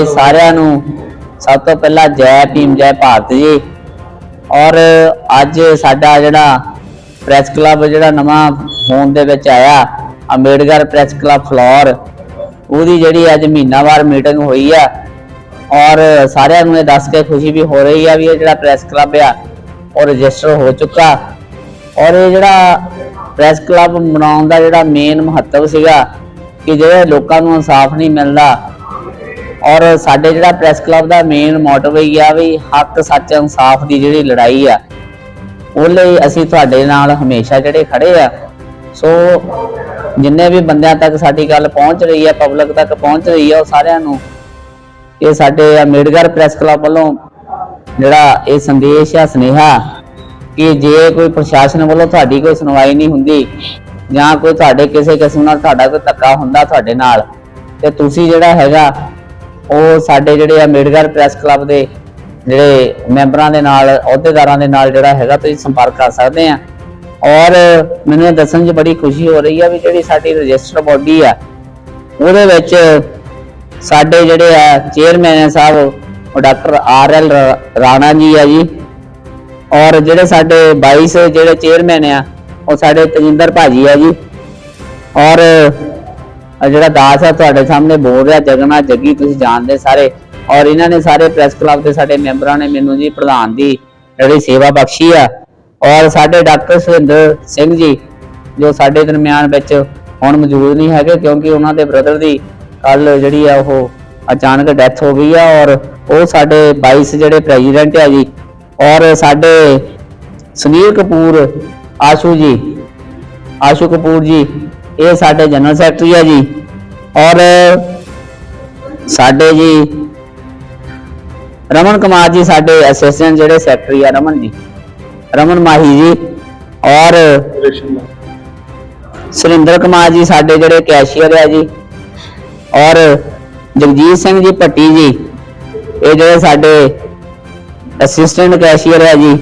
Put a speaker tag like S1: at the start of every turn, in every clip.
S1: ਜੀ ਸਾਰਿਆਂ ਨੂੰ ਸਭ ਤੋਂ ਪਹਿਲਾਂ ਜੈ ਭੀਮ, ਜੈ ਭਾਰਤ ਜੀ। ਔਰ ਅੱਜ ਸਾਡਾ ਜਿਹੜਾ ਪ੍ਰੈਸ ਕਲੱਬ ਜਿਹੜਾ ਨਵਾਂ ਹੋਣ ਦੇ ਵਿੱਚ ਆਇਆ, ਅੰਬੇਡਕਰ ਪ੍ਰੈਸ ਕਲੱਬ ਫਲੋਰ, ਉਹਦੀ ਜਿਹੜੀ ਅੱਜ ਮਹੀਨਾਵਾਰ ਮੀਟਿੰਗ ਹੋਈ ਆ। ਔਰ ਸਾਰਿਆਂ ਨੂੰ ਇਹ ਦੱਸ ਕੇ ਖੁਸ਼ੀ ਵੀ ਹੋ ਰਹੀ ਆ ਵੀ ਇਹ ਜਿਹੜਾ ਪ੍ਰੈਸ ਕਲੱਬ ਆ, ਉਹ ਰਜਿਸਟਰ ਹੋ ਚੁੱਕਾ। ਔਰ ਇਹ ਜਿਹੜਾ ਪ੍ਰੈਸ ਕਲੱਬ ਬਣਾਉਣ ਦਾ ਜਿਹੜਾ ਮੇਨ ਮਹੱਤਵ ਸੀਗਾ ਕਿ ਜਿਹੜੇ ਲੋਕਾਂ ਨੂੰ ਇਨਸਾਫ ਨਹੀਂ ਮਿਲਦਾ ਔਰ ਸਾਡੇ ਜਿਹੜਾ ਪ੍ਰੈਸ ਕਲੱਬ ਦਾ ਮੇਨ ਮੋਟਿਵ ਹੀ ਆ ਵੀ ਹੱਕ, ਸੱਚ, ਇਨਸਾਫ ਦੀ ਜਿਹੜੀ ਲੜਾਈ ਆ ਉਹ ਲਈ ਅਸੀਂ ਤੁਹਾਡੇ ਨਾਲ ਹਮੇਸ਼ਾ ਜਿਹੜੇ ਖੜੇ ਆ। ਸੋ ਜਿੰਨੇ ਵੀ ਬੰਦਿਆਂ ਤੱਕ ਸਾਡੀ ਗੱਲ ਪਹੁੰਚ ਰਹੀ ਹੈ ਪਬਲਿਕ ਤੱਕ ਪਹੁੰਚ ਰਹੀ ਹੈ ਉਹ ਸਾਰਿਆਂ ਨੂੰ ਇਹ ਸਾਡੇ ਅੰਬੇਡਕਰ ਪ੍ਰੈਸ ਕਲੱਬ ਵੱਲੋਂ ਜਿਹੜਾ ਇਹ ਸੰਦੇਸ਼ ਆ, ਸੁਨੇਹਾ ਕਿ ਜੇ ਕੋਈ ਪ੍ਰਸ਼ਾਸਨ ਵੱਲੋਂ ਤੁਹਾਡੀ ਕੋਈ ਸੁਣਵਾਈ ਨਹੀਂ ਹੁੰਦੀ ਜਾਂ ਕੋਈ ਤੁਹਾਡੇ ਕਿਸੇ ਕਿਸਮ ਨਾਲ ਤੁਹਾਡਾ ਕੋਈ ਧੱਕਾ ਹੁੰਦਾ ਤੁਹਾਡੇ ਨਾਲ, ਤੇ ਤੁਸੀਂ ਜਿਹੜਾ ਹੈਗਾ ਉਹ ਸਾਡੇ ਜਿਹੜੇ ਅੰਬੇਡਕਰ ਪ੍ਰੈਸ ਕਲੱਬ ਦੇ ਜਿਹੜੇ ਮੈਂਬਰਾਂ ਦੇ ਨਾਲ, ਅਹੁਦੇਦਾਰਾਂ ਦੇ ਨਾਲ ਜਿਹੜਾ ਹੈਗਾ, ਤੁਸੀਂ ਸੰਪਰਕ ਕਰ ਸਕਦੇ ਆ। ਔਰ ਮੈਨੂੰ ਇਹ ਦੱਸਣ 'ਚ ਬੜੀ ਖੁਸ਼ੀ ਹੋ ਰਹੀ ਆ ਵੀ ਜਿਹੜੀ ਸਾਡੀ ਰਜਿਸਟਰ ਬੋਡੀ ਆ, ਉਹਦੇ ਵਿੱਚ ਸਾਡੇ ਜਿਹੜੇ ਆ ਚੇਅਰਮੈਨ ਆ ਸਾਹਿਬ, ਉਹ doctor R L Rana ji ਆ ਜੀ। ਔਰ ਜਿਹੜੇ ਸਾਡੇ 22 ਜਿਹੜੇ ਚੇਅਰਮੈਨ ਆ, ਉਹ ਸਾਡੇ ਤਜਿੰਦਰ ਭਾਜੀ ਆ ਜੀ। ਔਰ ਆਹ ਜਿਹੜਾ ਦਾਸ ਆ ਤੁਹਾਡੇ ਸਾਹਮਣੇ ਬੋਲ ਰਿਹਾ, ਜਗਨਾ, ਜੱਗੀ, ਤੁਸੀਂ ਜਾਣਦੇ ਸਾਰੇ। ਔਰ ਇਹਨਾਂ ਨੇ ਸਾਰੇ ਪ੍ਰੈਸ ਕਲੱਬ ਦੇ ਸਾਡੇ ਮੈਂਬਰਾਂ ਨੇ ਮੈਨੂੰ ਜੀ ਪ੍ਰਧਾਨ ਦੀ ਜਿਹੜੀ ਸੇਵਾ ਬਖਸ਼ੀ ਆ। ਔਰ ਸਾਡੇ ਡਾਕਟਰ ਸੁਰਿੰਦਰ ਸਿੰਘ ਜੀ, ਜੋ ਸਾਡੇ ਦਰਮਿਆਨ ਵਿੱਚ ਹੁਣ ਮੌਜੂਦ ਨਹੀਂ ਹੈਗੇ, ਕਿਉਂਕਿ ਉਹਨਾਂ ਦੇ ਬ੍ਰਦਰ ਦੀ ਕੱਲ ਜਿਹੜੀ ਆ ਉਹ ਅਚਾਨਕ ਡੈਥ ਹੋ ਗਈ ਆ। ਔਰ ਉਹ ਸਾਡੇ 22 ਜਿਹੜੇ ਪ੍ਰੈਜ਼ੀਡੈਂਟ ਆ ਜੀ, ਔਰ ਸਾਡੇ ਸੁਨੀਲ ਕਪੂਰ ਆਸ਼ੂ ਜੀ, ਆਸ਼ੂ ਕਪੂਰ ਜੀ ਇਹ ਸਾਡੇ ਜਨਰਲ ਸੈਕਟਰੀ ਆ ਜੀ। ਔਰ ਸਾਡੇ ਜੀ, ਰਮਨ ਕੁਮਾਰ ਜੀ ਸਾਡੇ ਅਸਿਸਟੈਂਟ ਜਿਹੜੇ ਸੈਕਟਰੀ ਆ ਰਮਨ ਜੀ। ਰਮਨ ਮਾਹੀ ਜੀ ਔਰ ਸੁਰਿੰਦਰ ਕੁਮਾਰ ਜੀ ਸਾਡੇ ਜਿਹੜੇ ਕੈਸ਼ੀਅਰ ਆ ਜੀ। ਔਰ ਜਗਜੀਤ ਸਿੰਘ ਜੀ ਭੱਟੀ ਜੀ, ਇਹ ਜਿਹੜੇ ਸਾਡੇ ਅਸਿਸਟੈਂਟ ਕੈਸ਼ੀਅਰ ਆ ਜੀ।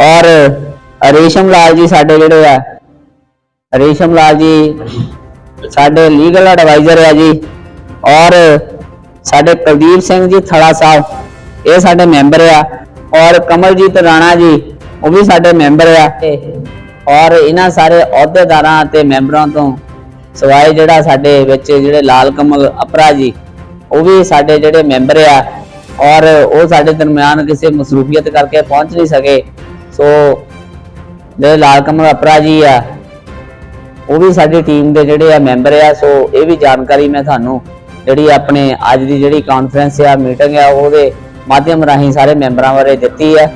S1: ਔਰ ਰੇਸ਼ਮ ਲਾਲ ਜੀ ਸਾਡੇ ਜਿਹੜੇ ਆ ਰੇਸ਼ਮ ਲਾਲ ਜੀ, ਸਾਡੇ ਲੀਗਲ ਐਡਵਾਈਜ਼ਰ ਆ ਜੀ, ਔਰ ਸਾਡੇ ਪ੍ਰਦੀਪ ਸਿੰਘ ਜੀ ਥੜਾ ਸਾਹਿਬ, ਇਹ ਸਾਡੇ ਮੈਂਬਰ ਆ, ਔਰ ਕਮਲਜੀਤ ਰਾਣਾ ਜੀ, ਉਹ ਵੀ ਸਾਡੇ ਮੈਂਬਰ ਆ। ਔਰ ਇਹਨਾਂ ਸਾਰੇ ਅਹੁਦੇਦਾਰਾਂ ਤੇ ਮੈਂਬਰਾਂ ਤੋਂ ਸਵਾਏ ਜਿਹੜਾ ਸਾਡੇ ਵਿੱਚ ਜਿਹੜੇ ਲਾਲ ਕਮਲ ਅਪਰਾ ਜੀ, ਉਹ ਵੀ ਸਾਡੇ ਜਿਹੜੇ ਮੈਂਬਰ ਆ, ਔਰ ਉਹ ਸਾਡੇ ਦਰਮਿਆਨ ਕਿਸੇ ਮਸਰੂਫੀਅਤ ਕਰਕੇ ਪਹੁੰਚ ਨਹੀਂ ਸਕੇ। ਸੋ, ਜਿਹੜੇ ਲਾਲ ਕਮਲ ਅਪਰਾ ਜੀ ਆ ਉਹ ਵੀ ਸਾਡੀ ਟੀਮ ਦੇ ਜਿਹੜੇ ਆ ਮੈਂਬਰ ਆ ਸੋ ਇਹ ਵੀ ਜਾਣਕਾਰੀ ਮੈਂ ਤੁਹਾਨੂੰ ਜਿਹੜੀ ਆਪਣੇ ਅੱਜ ਦੀ ਜਿਹੜੀ ਕਾਨਫਰੰਸ ਆ ਮੀਟਿੰਗ ਆ, ਉਹਦੇ ਮਾਧਿਅਮ ਰਾਹੀਂ ਸਾਰੇ ਮੈਂਬਰਾਂ ਬਾਰੇ ਦਿੱਤੀ ਆ।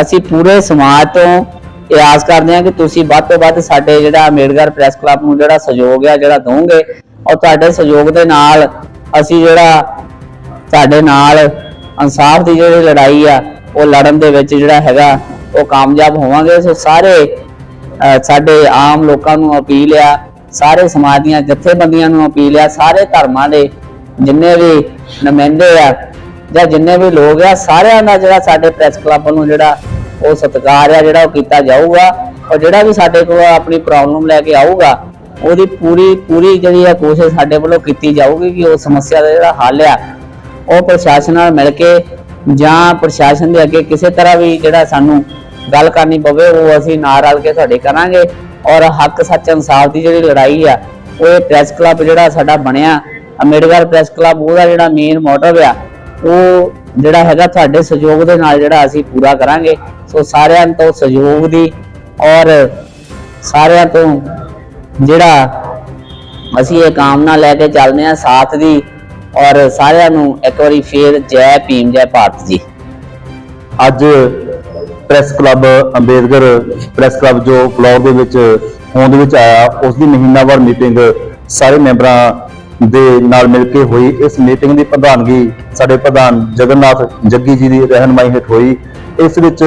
S1: ਅਸੀਂ ਪੂਰੇ ਸਮਾਜ ਤੋਂ ਇਹ ਆਸ ਕਰਦੇ ਹਾਂ ਕਿ ਤੁਸੀਂ ਵੱਧ ਤੋਂ ਵੱਧ ਸਾਡੇ ਜਿਹੜਾ ਅੰਬੇਡਕਰ ਪ੍ਰੈਸ ਕਲੱਬ ਨੂੰ ਜਿਹੜਾ ਸਹਿਯੋਗ ਆ, ਜਿਹੜਾ ਦੋਗੇ, ਔਰ ਤੁਹਾਡੇ ਸਹਿਯੋਗ ਦੇ ਨਾਲ ਅਸੀਂ ਜਿਹੜਾ ਤੁਹਾਡੇ ਨਾਲ ਇਨਸਾਫ ਦੀ ਜਿਹੜੀ ਲੜਾਈ ਆ, ਉਹ ਲੜਨ ਦੇ ਵਿੱਚ ਜਿਹੜਾ ਹੈਗਾ, ਉਹ ਕਾਮਯਾਬ ਹੋਵਾਂਗੇ। ਸੋ ਸਾਰੇ ਸਾਡੇ ਆਮ ਲੋਕਾਂ ਨੂੰ ਅਪੀਲ ਆ, ਸਾਰੇ ਸਮਾਜ ਦੀਆਂ ਜਥੇਬੰਦੀਆਂ ਨੂੰ ਅਪੀਲ ਆ, ਸਾਰੇ ਧਰਮਾਂ ਦੇ ਜਿੰਨੇ ਵੀ ਨੁਮਾਇੰਦੇ ਆ ਜਾਂ ਜਿੰਨੇ ਵੀ ਲੋਕ ਆ, ਸਾਰਿਆਂ ਦਾ ਜਿਹੜਾ ਸਾਡੇ ਪ੍ਰੈਸ ਕਲੱਬ ਨੂੰ ਜਿਹੜਾ ਉਹ ਸਤਿਕਾਰ ਆ, ਜਿਹੜਾ ਉਹ ਕੀਤਾ ਜਾਊਗਾ ਔਰ ਜਿਹੜਾ ਵੀ ਸਾਡੇ ਕੋਲ ਆਪਣੀ ਪ੍ਰੋਬਲਮ ਲੈ ਕੇ ਆਊਗਾ, ਉਹਦੀ ਪੂਰੀ ਪੂਰੀ ਜਿਹੜੀ ਆ ਕੋਸ਼ਿਸ਼ ਸਾਡੇ ਵੱਲੋਂ ਕੀਤੀ ਜਾਊਗੀ ਕਿ ਉਹ ਸਮੱਸਿਆ ਦਾ ਜਿਹੜਾ ਹੱਲ ਆ, ਉਹ ਪ੍ਰਸ਼ਾਸਨ ਨਾਲ ਮਿਲ ਕੇ ਜਾਂ ਪ੍ਰਸ਼ਾਸਨ ਦੇ ਅੱਗੇ ਕਿਸੇ ਤਰ੍ਹਾਂ ਵੀ ਜਿਹੜਾ ਸਾਨੂੰ ਗੱਲ ਕਰਨੀ ਪਵੇ, ਉਹ ਅਸੀਂ ਨਾਲ ਰਲ ਕੇ ਤੁਹਾਡੇ ਕਰਾਂਗੇ। ਔਰ ਹੱਕ, ਸੱਚ, ਇਨਸਾਫ ਦੀ ਜਿਹੜੀ ਲੜਾਈ ਆ, ਉਹ ਇਹ ਪ੍ਰੈਸ ਕਲੱਬ ਜਿਹੜਾ ਸਾਡਾ ਬਣਿਆ ਅੰਬੇਡਕਰ ਪ੍ਰੈਸ ਕਲੱਬ ਉਹਦਾ ਜਿਹੜਾ ਮੇਨ ਮੋਟਿਵ ਆ, ਉਹ ਜਿਹੜਾ ਹੈਗਾ ਤੁਹਾਡੇ ਸਹਿਯੋਗ ਦੇ ਨਾਲ ਜਿਹੜਾ ਅਸੀਂ ਪੂਰਾ ਕਰਾਂਗੇ। ਸੋ ਸਾਰਿਆਂ ਤੋਂ ਸਹਿਯੋਗ ਦੀ ਔਰ ਸਾਰਿਆਂ ਤੋਂ ਜਿਹੜਾ ਅਸੀਂ ਇਹ ਕਾਮਨਾ ਲੈ ਕੇ ਚੱਲਦੇ ਹਾਂ ਸਾਥ ਦੀ, ਔਰ ਸਾਰਿਆਂ ਨੂੰ ਇੱਕ ਵਾਰੀ ਫੇਰ ਜੈ ਭੀਮ, ਜੈ ਭਾਰਤ ਜੀ।
S2: ਅੱਜ press club Ambedkar press club ਜੋ ਫਲੋਰ ਦੇ ਵਿੱਚ ਹੋਂਦ ਵਿੱਚ ਆਇਆ ਉਸ ਦੀ ਮਹੀਨਾਵਾਰ ਮੀਟਿੰਗ ਸਾਰੇ ਮੈਂਬਰਾਂ ਦੇ ਨਾਲ ਮਿਲ ਕੇ ਹੋਈ। ਇਸ ਮੀਟਿੰਗ ਦੀ ਪ੍ਰਧਾਨਗੀ ਸਾਡੇ ਪ੍ਰਧਾਨ ਜਗਨਨਾਥ ਜੱਗੀ ਜੀ ਦੀ ਰਹਿਨਮਾਈ ਹੇਠ ਹੋਈ। ਇਸ ਵਿੱਚ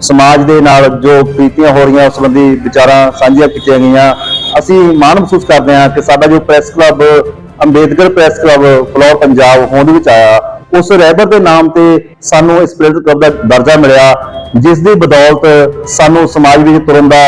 S2: ਸਮਾਜ ਦੇ ਨਾਲ ਜੋ ਪ੍ਰੀਤੀਆਂ ਹੋ ਰਹੀਆਂ, ਉਸ ਸੰਬੰਧੀ ਵਿਚਾਰਾਂ ਸਾਂਝੀਆਂ ਕੀਤੀਆਂ ਗਈਆਂ। ਅਸੀਂ ਮਾਣ ਮਹਿਸੂਸ ਕਰਦੇ ਹਾਂ ਕਿ ਸਾਡਾ ਜੋ press club Ambedkar press club floor Punjab ਹੋਂਦ ਵਿੱਚ ਆਇਆ ਉਸ ਰਹਿਬਰ ਦੇ ਨਾਮ ਤੇ ਸਾਨੂੰ ਇਸ ਪ੍ਰੈਸ ਕਲੱਬ ਦਾ ਦਰਜਾ ਮਿਲਿਆ, ਜਿਸ ਦੀ ਬਦੌਲਤ ਸਾਨੂੰ ਸਮਾਜ ਵਿੱਚ ਤੁਰਨ ਦਾ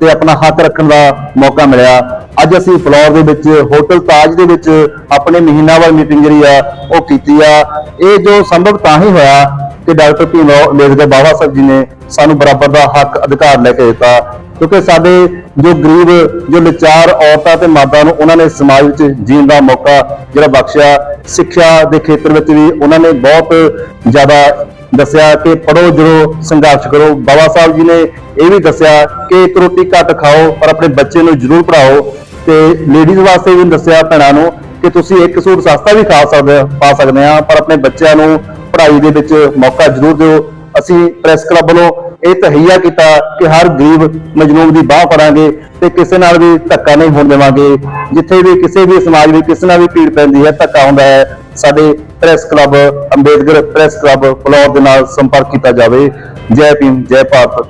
S2: ਤੇ ਆਪਣਾ ਹੱਕ ਰੱਖਣ ਦਾ ਮੌਕਾ ਮਿਲਿਆ। ਅੱਜ ਅਸੀਂ ਫਲੋਰ ਦੇ ਵਿੱਚ, ਹੋਟਲ ਤਾਜ ਦੇ ਵਿੱਚ ਆਪਣੇ ਮਹੀਨਾਵਾਰ ਮੀਟਿੰਗ ਜਿਹੜੀ ਆ, ਉਹ ਕੀਤੀ ਆ। ਇਹ ਜੋ ਸੰਭਵ ਤਾਂ ਹੀ ਹੋਇਆ ਕਿ ਡਾਕਟਰ ਭੀਮਰਾਓ ਅੰਬੇਦਕਰ ਬਾਬਾ ਸਾਹਿਬ ਜੀ ਨੇ ਸਾਨੂੰ ਬਰਾਬਰ ਦਾ ਹੱਕ, ਅਧਿਕਾਰ ਲੈ ਕੇ ਦਿੱਤਾ। ਕਿਉਂਕਿ ਸਾਡੇ ਜੋ ਗਰੀਬ, ਜੋ ਲਾਚਾਰ ਔਰਤਾਂ ਤੇ ਮਰਦਾਂ ਨੂੰ ਉਹਨਾਂ ਨੇ ਸਮਾਜ ਵਿੱਚ ਜੀਣ ਦਾ ਮੌਕਾ ਜਿਹੜਾ ਬਖਸ਼ਿਆ ਸਿੱਖਿਆ ਦੇ ਖੇਤਰ ਵਿੱਚ ਵੀ ਉਹਨਾਂ ਨੇ ਬਹੁਤ ਜ਼ਿਆਦਾ ਦੱਸਿਆ ਕਿ ਪੜੋ ਜਦੋਂ ਸੰਘਰਸ਼ ਕਰੋ। ਬਾਬਾ ਸਾਹਿਬ ਜੀ ਨੇ ਇਹ ਵੀ ਦੱਸਿਆ ਕਿ ਇੱਕ ਰੋਟੀ ਘੱਟ ਖਾਓ, ਪਰ ਆਪਣੇ ਬੱਚੇ ਨੂੰ ਜ਼ਰੂਰ ਪੜਾਓ ਤੇ ਲੇਡੀਜ਼ ਵਾਸਤੇ ਵੀ ਦੱਸਿਆ ਭੈਣਾਂ ਨੂੰ ਕਿ ਤੁਸੀਂ ਇੱਕ ਸੂਟ ਸਸਤਾ ਵੀ ਖਾ ਸਕਦੇ, ਪਾ ਸਕਦੇ ਆ ਪਰ ਆਪਣੇ ਬੱਚਿਆਂ ਨੂੰ ਪੜ੍ਹਾਈ ਦੇ ਵਿੱਚ ਮੌਕਾ ਜ਼ਰੂਰ ਦਿਓ। ਅਸੀਂ ਪ੍ਰੈਸ ਕਲੱਬ ਵੱਲੋਂ ਇਹ ਤਹਈਆ ਕੀਤਾ ਕਿ ਹਰ ਗਰੀਬ ਮਜਲੂਮ ਦੀ ਬਾਹ ਫੜਾਂਗੇ ਤੇ ਕਿਸੇ ਨਾਲ ਵੀ ਧੱਕਾ ਨਹੀਂ ਹੋਣ ਦੇਵਾਂਗੇ। ਜਿੱਥੇ ਵੀ ਕਿਸੇ ਵੀ ਸਮਾਜ ਵਿੱਚ ਕਿਸੇ ਨਾਲ ਵੀ ਭੀੜ ਪੈਂਦੀ ਹੈ, ਧੱਕਾ ਹੁੰਦਾ ਹੈ, ਸਾਡੇ press club Ambedkar press club floor ਦੇ ਨਾਲ ਸੰਪਰਕ ਕੀਤਾ ਜਾਵੇ। ਜੈ ਭੀਮ, ਜੈ ਭਾਰਤ।